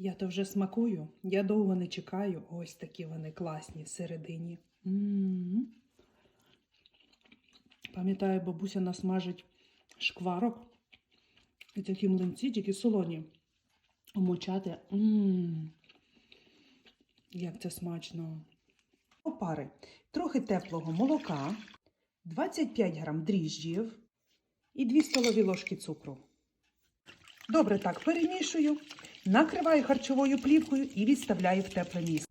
Я то вже смакую, я довго не чекаю. Ось такі вони класні всередині. Пам'ятаю, бабуся насмажить шкварок. І такі млинці, тільки солоні. Мочати. Як це смачно. Опари. Трохи теплого молока, 25 грам дріжджів і 2 столові ложки цукру. Добре так перемішую, накриваю харчовою плівкою і відставляю в тепле місце.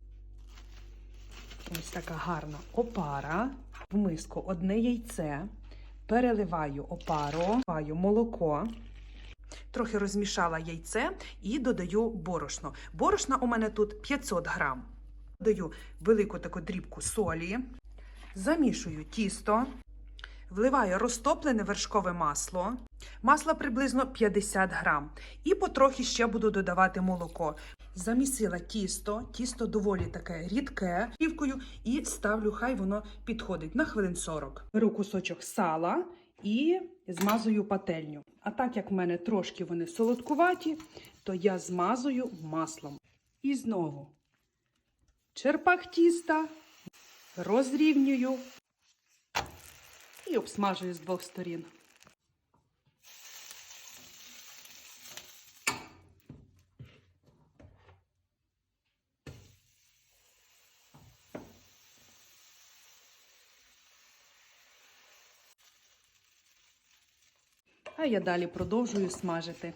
Ось така гарна опара. В миску одне яйце. Переливаю опару, вливаю молоко. Трохи розмішала яйце і додаю борошно. Борошна у мене тут 500 грам. Додаю велику таку дрібку солі, замішую тісто, вливаю розтоплене вершкове масло, масло приблизно 50 грам. І потрохи ще буду додавати молоко. Замісила тісто, тісто доволі таке рідке, плівкою і ставлю, хай воно підходить на хвилин 40. Беру кусочок сала і змазую пательню. А так як в мене трошки вони солодкуваті, то я змазую маслом. І знову черпак тіста, розрівнюю і обсмажую з двох сторін. А я далі продовжую смажити.